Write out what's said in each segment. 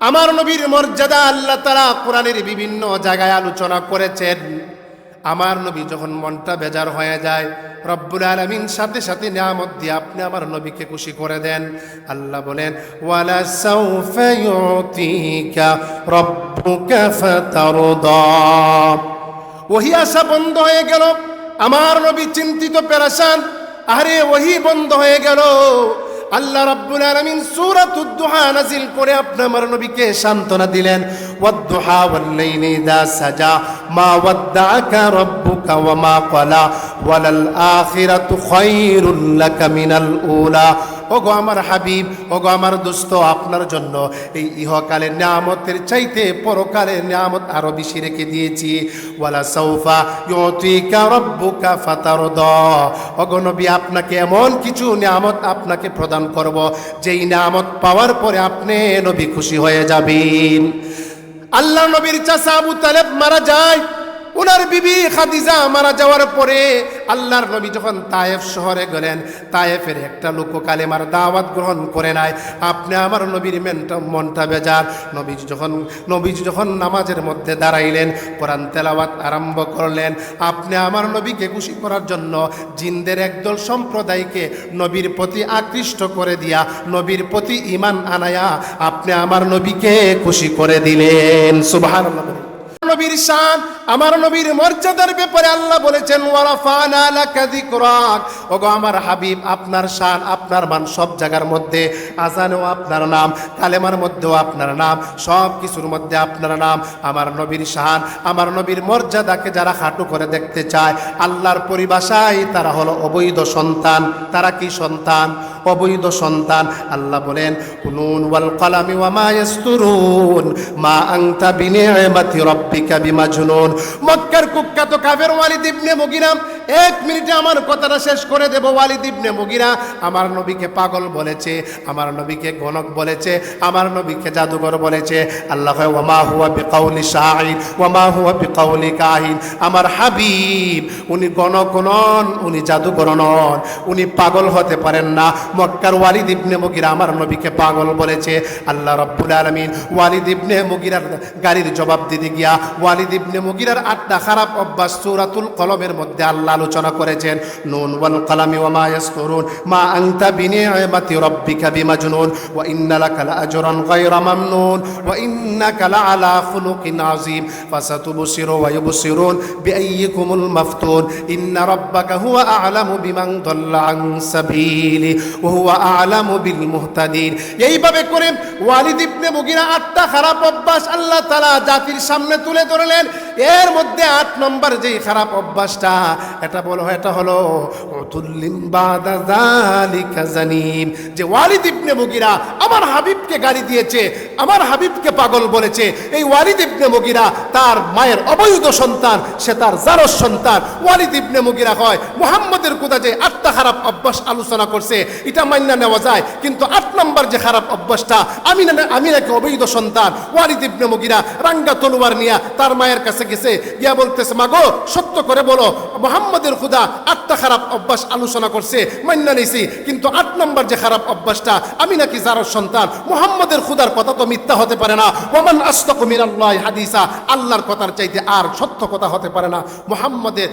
আমার নবীর মর্যাদা আল্লাহ তারা কোরআনের বিভিন্ন জায়গায় আলোচনা করেছেন। আমার নবী যখন মনটা বেজার হয়ে যায়, রব্বুল আলমিন সাথে সাথে নিয়ামত দিয়ে আপনি আমার নবীকে খুশি করে দেন। আল্লাহ বলেন ওহি আসা বন্ধ হয়ে গেল। আমার নবী চিন্তিত, পেরেশান। আরে, ওহি বন্ধ হয়ে গেল। আল্লাহ রাব্বুল আলামিন সূরাতুদ দুহা নাযিল করে আপনি আমার নবীকে সান্ত্বনা দিলেন, ওয়াদ-দুহা ওয়াল-লাইলি ইযা সাজা, মা ওয়াদ্দাআকা রাব্বুকা ওয়া মা ক্বালা ওয়ালাল আখিরাতু খায়রুল লাকা মিনাল উলা ওগো আমার হাবিব, ওগো আমার দোস্ত, আপনার জন্য এই ইহকালের নিয়ামতের চাইতে পরকালের নিয়ামত আরও বেশি রেখে দিয়েছি। ওয়ালা সৌফা ইউতিকা রাব্বুকা ফাতারদা। ওগো নবী, আপনাকে এমন কিছু নিয়ামত আপনাকে প্রদান করব, যেই নিয়ামত পাওয়ার পরে আপনি নবী খুশি হয়ে যাবেন। আল্লাহ নবীর চাচা আবু তালেব মারা যায়। ওনার বিবি খাদিজা মারা যাওয়ার পরে আল্লাহর নবী যখন তায়েফ শহরে গেলেন, তায়েফের একটা লোক কালেমার দাওয়াত গ্রহণ করে নাই আপনি আমার নবীর মেনটা, মনটা বেজার নবীজি যখন নবীজি যখন নামাজের মধ্যে দাঁড়াইলেন, কোরআন তেলাওয়াত আরম্ভ করলেন, আপনি আমার নবীকে খুশি করার জন্য জিনদের একদল সম্প্রদায়কে নবীর প্রতি আকৃষ্ট করে দিয়া, নবীর প্রতি ইমান আনায়া আপনি আমার নবীকে খুশি করে দিলেন বলেন। নবীর শান, আমার নবীর মর্যাদার ব্যাপারে আল্লাহ বলেছেন আমার হাবিব, আপনার শান, আপনার মান সব জায়গার মধ্যে, আজানেও আপনার নাম, কালেমার মধ্যেও আপনার নাম, সব কিছুর মধ্যে আপনার নাম। আমার নবীর শান, আমার নবীর মর্যাদাকে যারা খাটু করে দেখতে চায়, আল্লাহর পরিভাষায় তারা হলো অবৈধ সন্তান। তারা কি সন্তান? অবৈধ সন্তান। আল্লাহ বলেন নুন ওয়াল কলামি ওয়া মা ইয়াসতুরুন মা আনতা বিনিআমাতি রাব্বিকা বিমাজনুন। মক্কার কুখ্যাত কাফের ওয়ালিদ ইবনে মুগিরা এক মিনিটে আমার কথাটা শেষ করে দেব ওয়ালিদ ইবনে মুগিরা। আমার নবীকে পাগল বলেছে আমার নবীকে গণক বলেছে আমার নবীকে জাদুঘর বলেছে। আল্লাহ কয়, ওয়া মা হুয়া বিকাউলি শাহিন ওয়া মা হুয়া বিকাউলি কাহিন। আমার হাবিব উনি গণক নন উনি জাদুঘর নন উনি পাগল হতে পারেন না। মক্কার ওয়ালিদ ইবনে মুগিরা আমার নবীকে পাগল বলেছে। আল্লাহ রব্বুল আলমিন ওয়ালিদ ইবনে মুগিরার গাড়ির জবাব দিতে গিয়া ওয়ালিদ ইবনে মুগিরার আটটা খারাপ অভ্যাস সূরাতুল কলমের মধ্যে আল্লাহ আলোচনা করেছেন। নুন ওয়াল কলামি ওয়া মা ইয়াসতুরুন, মা আনতা বিনিআমাতি রাব্বিকা বিমাজনুন, ওয়া ইন্না লাকা লাআজরান গায়রা মামনুন, ওয়া ইন্নাকা লাআলা খুলুকিন আযীম ফাসাতুবসিরু ওয়া ইউবসিরুন বিআইয়িকুমুল মাফতুন, ইন্না রাব্বাকা হুয়া আ'লামু বিমান দাল্লা আন সাবিলি। আলাম আ'লামু বিল মুহতাদিন। এইভাবে করে ওয়ালিদ ইবনে মুগিরা আটটা খারাপ অভ্যাস আল্লাহ তালা জাতির সামনে তুলে ধরলেন। এর মধ্যে আট নম্বর যেই খারাপ অভ্যাসটা, এটা বলো, এটা হলো যে ওয়ালিদ ইবনে মুগিরা আমার হাবিবকে দিয়েছে, আমার হাবিবকে পাগল বলেছে, এই ওয়ালিদ ইবনে মুগিরা তার মায়ের অবৈধ সন্তান, সে তার জারস সন্তান। ওয়ালিদ ইবনে মুগিরা হয় মুহাম্মদের কোথা যে খারাপ অভ্যাস আলোচনা করছে, এটা মান্য নেওয়া যায়। কিন্তু আট নম্বর যে খারাপ অভ্যাসটা আমি না আমি নাকি অবৈধ সন্তান, ওয়ালিদ ইবনে মুগিরা রাঙ্গা তলোয়ার নিয়া তার মায়ের কাছে গেছে বলতেছে, মাগো, সত্য করে বলো, মোহাম্মদের খুদা খারাপ অভ্যাস আলোচনা করছে মান্য নিছি। কিন্তু আট নম্বর যে খারাপ অভ্যাসটা, আমি নাকি যার সন্তান, মোহাম্মদের খুদার কথা তো মিথ্যা হতে পারে না। ওমান আস্তক মিনাল্লাহ হাদিসা, আল্লাহর কথার চাইতে আর সত্য কথা হতে পারে না। মোহাম্মদের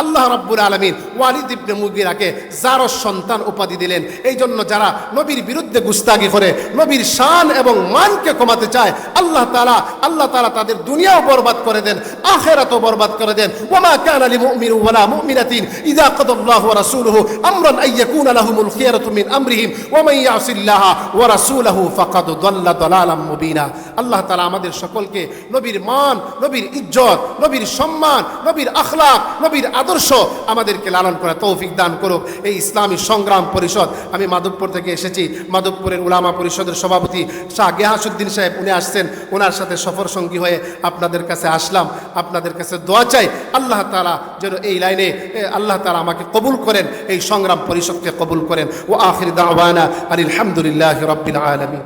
আল্লাহ রাব্বুল আলমিন ওয়ালিদ ইবনে মুগিরাকে যার সন্তান উপাধি দিলেন। এই জন্য যারা নবীর বিরুদ্ধে গুস্তাগি করে, নবীর শান এবং মানকে কমাতে চায়, আল্লাহ তাআলা আল্লাহ তাআলা তাদের দুনিয়াও বরবাদ করে দেন, আখেরাতও বরবাদ করে দেন। ওমা কান আলী লিমুমিন ওয়ালা মুমিনাতিন ইযা কাদাল্লাহু আমরান আন ইয়াকুনা লাহুমুল খিয়ারাতু মিন আমরিহিম ওয়া মান ইয়াসিল্লাহ ওয়া রাসূলুহু ফাকাদ দাল্লা দালালাম মুবিনা আল্লাহ তাআলা আমাদের সকলকে নবীর মান, নবীর ইজ্জত, নবীর সম্মান, নবীর আখলাক, নবীর আদর্শ আমাদেরকে লালন করা তৌফিক দান করুক। এই ইসলামী সংগ্রাম পরিষদ, আমি মাধবপুর থেকে এসেছি, মাধবপুরের উলামা পরিষদের সভাপতি শাহ গিয়াসুদ্দিন সাহেব, উনি আসছেন ওনার সাথে সফর সঙ্গী হয়ে আপনাদের কাছে আসলাম, আপনাদের কাছে দোয়া চাই। আল্লাহ তালা যেন এই লাইনে আল্লাহ তালা আমাকে কবুল করেন এই সংগ্রাম পরিষদকে কবুল করেন। ও আখির দাওয়ানা আলহামদুলিল্লাহ রব্বিল আলমী